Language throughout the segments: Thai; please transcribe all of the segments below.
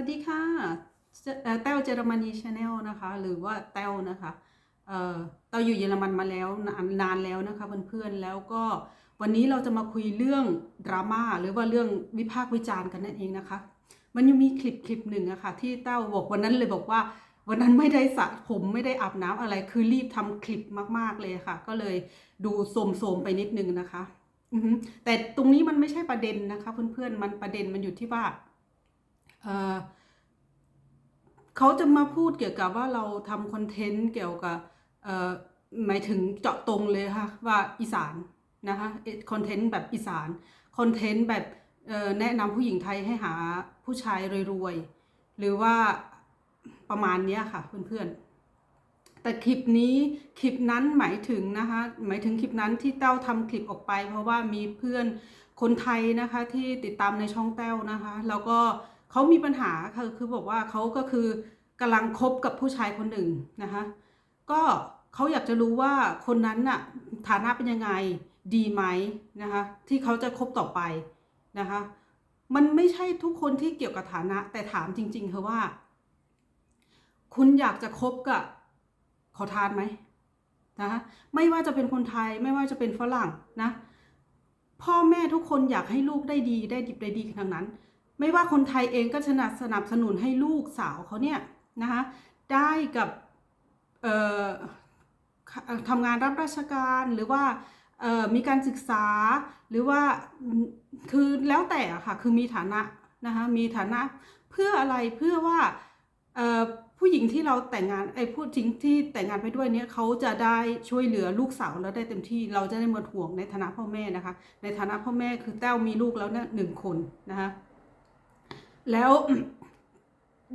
วัสดีค่ะเจเอ่อแต้วเจอรมนีชาแนลนะคะ หรือว่าแต้วนะคะเอ่อแต้อยู่เยอรมันมาแล้วนานนานแล้วนะคะเพื่อนๆแล้วก็วันนี้เราจะมาคุยเรื่องดราม่าหรือว่าเรื่องวิพากษ์วิจารณ์กันนั่นเองนะคะ มันยังมีคลิปคลิปหนึ่งอะค่ะที่แต้วบอกวันนั้นเลยบอกว่า วันนั้นไม่ได้สระผมไม่ได้อาบน้ำอะไรคือรีบทำคลิปมากๆเลยค่ะ ก็เลยดูโสมๆไปนิดนึงนะคะแต่ตรงนี้มันไม่ใช่ประเด็นนะคะเพื่อนๆมันประเด็นมันอยู่ที่ว่า เขาจะมาพูดเกี่ยวกับว่าเราทำคอนเทนต์เกี่ยวกับหมายถึงเจาะตรงเลยค่ะว่าอีสานนะคะคอนเทนต์แบบอีสานคอนเทนต์แบบแนะนำผู้หญิงไทยให้หาผู้ชายรวยๆหรือว่าประมาณนี้ค่ะเพื่อนๆ แต่คลิปนี้คลิปนั้นหมายถึงนะคะหมายถึงคลิปนั้นที่เต้าทำคลิปออกไป เพราะว่ามีเพื่อนคนไทยนะคะที่ติดตามในช่องเต้านะคะ แล้วก็ เขามีปัญหาคือคือบอกว่าเขาก็คือกำลังคบกับผู้ชายคนหนึ่งนะคะก็เขาอยากจะรู้ว่าคนนั้นน่ะฐานะเป็นยังไงดีไหมนะคะที่เขาจะคบต่อไปนะคะมันไม่ใช่ทุกคนที่เกี่ยวกับฐานะ แต่ถามจริงๆเธอว่า คุณอยากจะคบกับขอทานไหมนะคะไม่ว่าจะเป็นคนไทยไม่ว่าจะเป็นฝรั่งนะพ่อแม่ทุกคนอยากให้ลูกได้ดีได้ดิบได้ดีทั้งนั้น ไม่ว่าคนไทยเองก็สนับสนับสนุนให้ลูกสาวเขาเนี่ยนะคะได้กับทำงานรับราชการหรือว่ามีการศึกษาหรือว่าคือแล้วแต่ค่ะคือมีฐานะนะคะมีฐานะเพื่ออะไรเพื่อว่าผู้หญิงที่เราแต่งงานไอ้ผู้หญิงที่แต่งงานไปด้วยเนี่ยเขาจะได้ช่วยเหลือลูกสาวเราได้เต็มที่เราจะได้มาห่วงในฐานะพ่อแม่นะคะ ในฐานะพ่อแม่คือแต้วมีลูกแล้วเนี่ยหนึ่งคนนะคะ แล้ว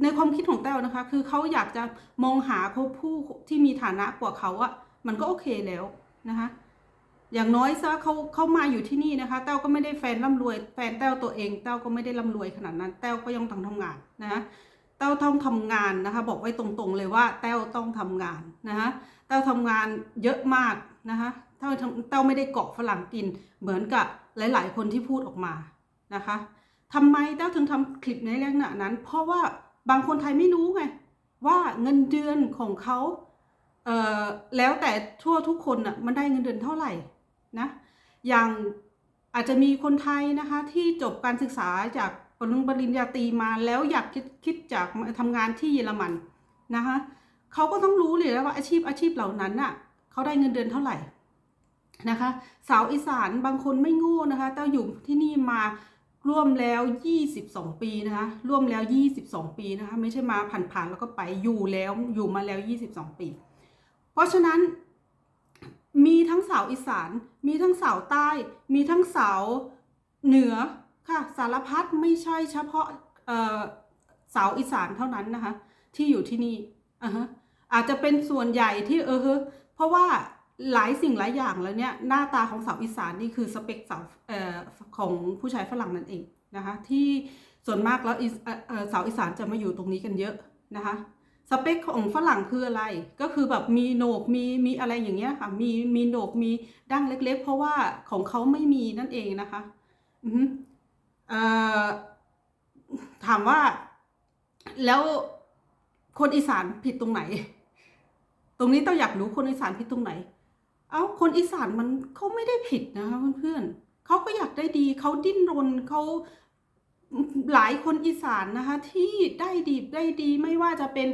ในความคิดของแต้วนะคะ คือเขาอยากจะมองหาผู้ที่มีฐานะกว่าเขาอะมันก็โอเคแล้วนะคะ อย่างน้อยซะเขาเขามาอยู่ที่นี่นะคะ แต้วก็ไม่ได้แฟนร่ำรวย แฟนแต้วตัวเอง แต้วก็ไม่ได้ร่ำรวยขนาดนั้น แต้วก็ยังต้องทำงานนะคะแต้วต้องทำงานนะคะ บอกไว้ตรงๆเลยว่า แต้วต้องทำงานนะคะแต้วทำงานเยอะมากนะคะแต้วแต้วไม่ได้เกาะฝรั่งกินเหมือนกับหลาย ๆ คนที่พูดออกมานะคะ ทำไมแต้วถึงทำคลิปในลักษณะนั้น เพราะว่าบางคนไทยไม่รู้ไง ว่าเงินเดือนของเขาเอ่อแล้วแต่ทั่วทุกคนน่ะมันได้เงินเดือนเท่าไหร่นะอย่างอาจจะมีคนไทยนะคะที่จบการศึกษาจากปริญปริญญาตรีมาแล้วอยากคิดคิดจากมาทำงานที่เยอรมันนะคะเขาก็ต้องรู้เลยแล้วว่าอาชีพอาชีพเหล่านั้นน่ะเขาได้เงินเดือนเท่าไหร่นะคะ สาวอีสานบางคนไม่โง่นะคะแต่อยู่ที่นี่มา ร่วมแล้ว 22 ปีนะคะ ร่วมแล้ว 22 ปีนะคะ ไม่ใช่มาผ่านๆแล้วก็ไปอยู่แล้วอยู่มาแล้ว 22 ปี เพราะฉะนั้นมีทั้งสาวอีสาน มีทั้งสาวใต้ มีทั้งสาวเหนือค่ะสารพัดไม่ใช่เฉพาะเอ่อสาวอีสานเท่านั้นนะคะ ที่อยู่ที่นี่อ่าฮะอาจจะเป็นส่วนใหญ่ที่เออเฮะเพราะว่า หลายสิ่งหลายอย่างแล้วเนี่ยหน้าตาของสาวอีสานนี่คือสเปคสาวออของผู้ชายฝรั่งนั่นเองนะคะที่ส่วนมากแล้วสาวอีสานจะมาอยู่ตรงนี้กันเยอะนะคะสเปคของฝรั่งคืออะไร ก็คือแบบมีโหนกมีมีอะไรอย่างเงี้ยค่ะมีมีโหนกมีดั้งเล็ก ๆ เพราะว่าของเขาไม่มีนั่นเองนะคะอืออถามว่าแล้วคนอีสานผิดตรงไหน ตรงนี้ต้องอยากรู้คนอีสานผิดตรงไหน เอาคนอีสานมันเขาไม่ได้ผิดนะคะเพื่อนๆเขาก็อยากได้ดีเขาดิ้นรนเขาหลายคนอีสานนะคะที่ได้ดีได้ดีไม่ว่าจะเป็น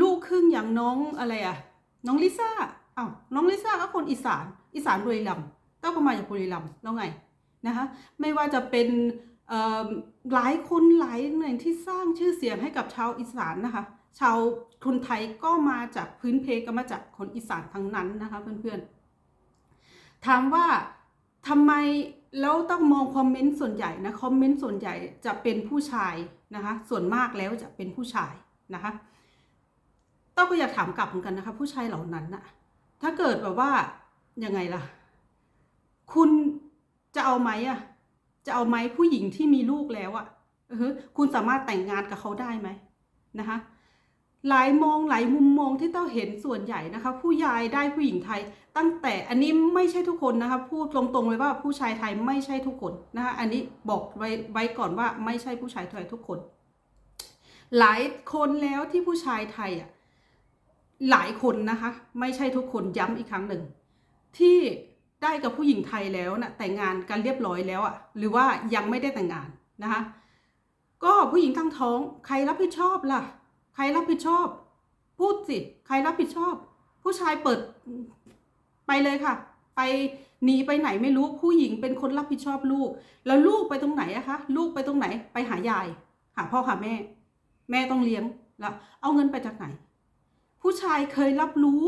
ลูกครึ่งอย่างน้องอะไรอะน้องลิซ่าอ้าวน้องลิซ่าก็คนอีสาน อีสานบุรีรัมย์เต้าก็มาจากบุรีรัมย์แล้วไงนะคะไม่ว่าจะเป็นหลายคนหลายหน่วยที่สร้างชื่อเสียงให้กับชาวอีสานนะคะ ชาวคนไทยก็มาจากพื้นเพก็มาจากคนอีสานทั้งนั้นนะคะเพื่อนๆ ถามว่าทำไมแล้วต้องมองคอมเมนต์ส่วนใหญ่นะคอมเมนต์ส่วนใหญ่จะเป็นผู้ชายนะคะส่วนมากแล้วจะเป็นผู้ชายนะคะต้องก็อยากถามกลับเหมือนกันนะคะ ผู้ชายเหล่านั้นนะถ้าเกิดแบบว่ายังไงล่ะ คุณจะเอาไหมอะจะเอาไหมผู้หญิงที่มีลูกแล้วอะเออคุณสามารถแต่งงานกับเขาได้ไหมนะคะ หลายมองหลายมุมมองที่เต้าเห็นส่วนใหญ่นะคะ ผู้ยายได้ผู้หญิงไทย ตั้งแต่อันนี้ไม่ใช่ทุกคนนะคะพูดตรงๆเลยว่าผู้ชายไทยไม่ใช่ทุกคนนะคะอันนี้บอกไว้ไว้ก่อนว่าไม่ใช่ผู้ชายไทยทุกคน หลายคนแล้วที่ผู้ชายไทยอะหลายคนนะคะ ไม่ใช่ทุกคนย้ำอีกครั้งหนึ่ง ที่ได้กับผู้หญิงไทยแล้วนะแต่งงานกันเรียบร้อยแล้วอะหรือว่ายังไม่ได้แต่งงานนะคะก็ผู้หญิงตั้งท้องใครรับผิดชอบล่ะ ครรับผิดชอบ พูดสิ ใครรับผิดชอบ ผู้ชายเปิดไปเลยค่ะ ไปหนีไปไหนไม่รู้ผู้หญิงเป็นคนรับผิดชอบลูก แล้วลูกไปตรงไหนอะคะลูกไปตรงไหนไปหายาย หาพ่อหาแม่ แม่ต้องเลี้ยงแล้วเอาเงินไปจากไหน ผู้ชายเคยรับรู้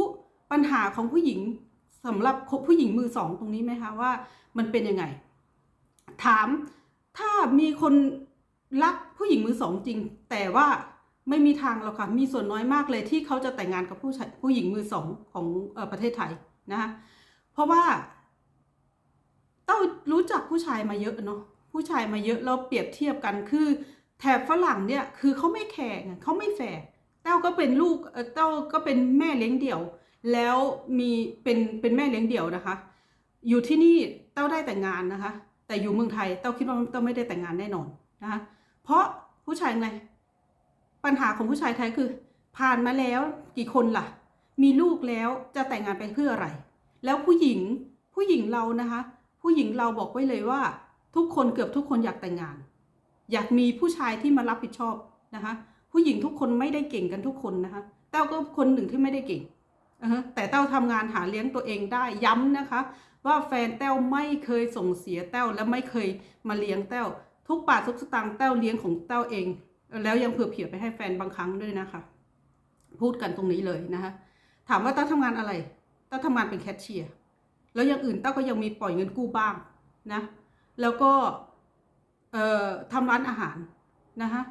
ปัญหาของผู้หญิงสำหรับผู้หญิงมือสองตรงนี้ไหมคะว่า มันเป็นยังไง ถามถ้ามีคนรักผู้หญิงมือสองจริง แต่ว่า ไม่มีทางหรอกค่ะ มีส่วนน้อยมากเลยที่เขาจะแต่งงานกับผู้ชายผู้หญิงมือสองของอประเทศไทยนะคะเพราะว่าเต้ารู้จักผู้ชายมาเยอะเนาะผู้ชายมาเยอะเราเปรียบเทียบกันคือ แถบฝรั่งเนี่ยคือเขาไม่แข่งเขาไม่แฟร์เต้าก็เป็นลูกเต้าก็เป็นแม่เลี้ยงเดี่ยว แล้วมีเป็นเป็นแม่เลี้ยงเดี่ยวนะคะ อยู่ที่นี่เต้าได้แต่งงานนะคะ แต่อยู่เมืองไทยเต้าคิดว่าเต้าไม่ได้แต่งงานแน่นอนนะคะเพราะผู้ชายไง ปัญหาของผู้ชายไทยคือ ผ่านมาแล้วกี่คนล่ะ มีลูกแล้วจะแต่งงานไปเพื่ออะไร แล้วผู้หญิงผู้หญิงเรานะคะ ผู้หญิงเราบอกไว้เลยว่า ทุกคนเกือบทุกคนอยากแต่งงาน อยากมีผู้ชายที่มารับผิดชอบนะคะ ผู้หญิงทุกคนไม่ได้เก่งกันทุกคนนะคะเต้าก็คนหนึ่งที่ไม่ได้เก่งแต่เต้าทำงานหาเลี้ยงตัวเองได้ย้ำนะคะ ว่าแฟนเต้าไม่เคยส่งเสียเต้าและไม่เคยมาเลี้ยงเต้า ทุกบาททุกสตางค์เต้าเลี้ยงของเต้าเอง แล้วยังเผื่อเผื่อไปให้แฟนบางครั้งด้วยนะคะ พูดกันตรงนี้เลยนะคะถามว่าเต้าทำงานอะไรเต้าทำงานเป็นแคชเชียร์แล้วอย่างอื่นเต้าก็ยังมีปล่อยเงินกู้บ้างนะแล้วก็เอ่อทำร้านอาหารนะคะ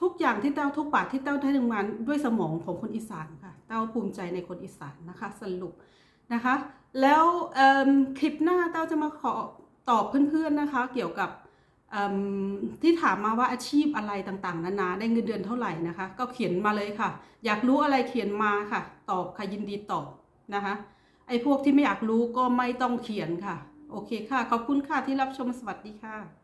ทุกอย่างที่เต้าทุกบาทที่เต้าได้ทำงานด้วยสมองของคนอีสานค่ะเต้าภูมิใจในคนอีสานนะคะสรุปนะคะ แล้วคลิปหน้าเต้าจะมาขอตอบเพื่อนๆนะคะ เกี่ยวกับ ที่ถามมาว่าอาชีพอะไรต่างๆนานาได้เงินเดือนเท่าไหร่นะคะ ก็เขียนมาเลยค่ะ อยากรู้อะไรเขียนมาค่ะ ตอบค่ะยินดีตอบนะคะไอ้พวกที่ไม่อยากรู้ก็ไม่ต้องเขียนค่ะ โอเคค่ะ ขอบคุณค่ะที่รับชมสวัสดีค่ะ